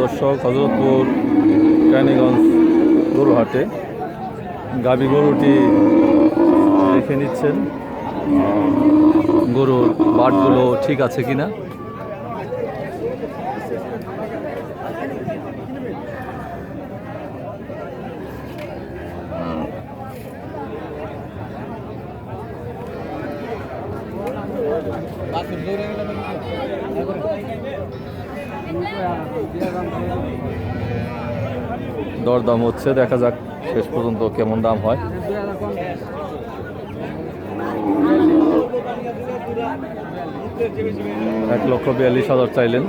দর্শক হজরতপুর কেরানীগঞ্জ গরুহাটে গাবি গরুটি দেখে নিচ্ছেন। গরুর বাটগুলো ঠিক আছে কিনা? দরদাম হচ্ছে দেখা যাক শেষ পর্যন্ত কেমন দাম হয়। এক লক্ষ বিয়াল্লিশ হাজার চাইলেন।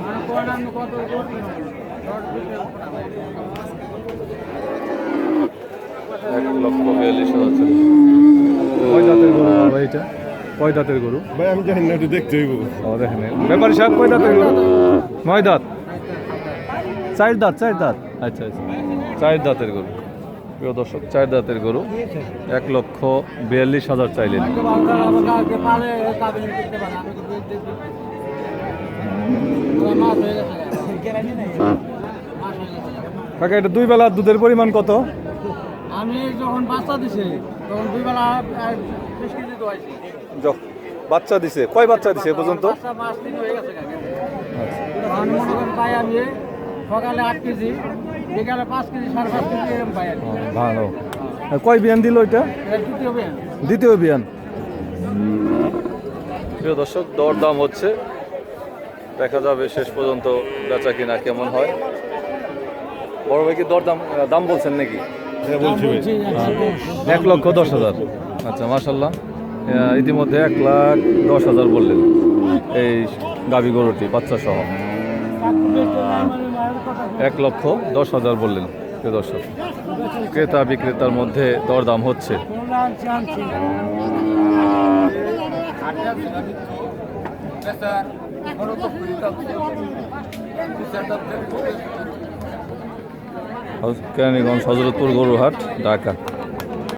এক লক্ষ বিয়াল্লিশ হাজার চাইলেন। কয় দাঁতের গরু? ভাই এটা কয় দাঁতের গরু আমি জানি না একটু দেখতে হইব। ও দেখেন। ব্যাপারী সাহেব কয় দাঁতের গরু? নয় দাঁত? চার দাঁত চার দাঁত। আচ্ছা আচ্ছা। চার দাঁতের গরু। প্রিয় দর্শক চার দাঁতের গরু। এক লক্ষ বিয়াল্লিশ হাজার চাইলেন। কাকা এটা দুই বেলা দুধের পরিমাণ কত? আমি যখন বাচ্চা দিছে তখন দুই বেলা বাচ্চা দিছে। কয় বাচ্চা দিছে এ পর্যন্ত? সকালে আট কেজি বিকালে পাঁচ কেজি সাড়ে পাঁচ কেজি এরকম পাই ভালো। কয় বিয়ান দিল ওইটা এটা দ্বিতীয় বিয়ান। দ্বিতীয় বিয়ান। প্রিয় দর্শক দর দাম হচ্ছে। দেখা যাবে শেষ পর্যন্ত বেচা কিনা কেমন হয়। বড় ভাই কি দর দাম দাম বলছেন নাকি? হ্যাঁ বলছি এক লক্ষ দশ হাজার। আচ্ছা মাসাল্লাহ ইতিমধ্যে এক লাখ দশ হাজার বললেন। এই গাবি গরুটি বাচ্চা সহ এক লক্ষ দশ হাজার বললেন প্রিয় দর্শক। ক্রেতা বিক্রেতার মধ্যে দরদাম হচ্ছে। কেরানীগঞ্জ হজরতপুর গরুহাট ঢাকা।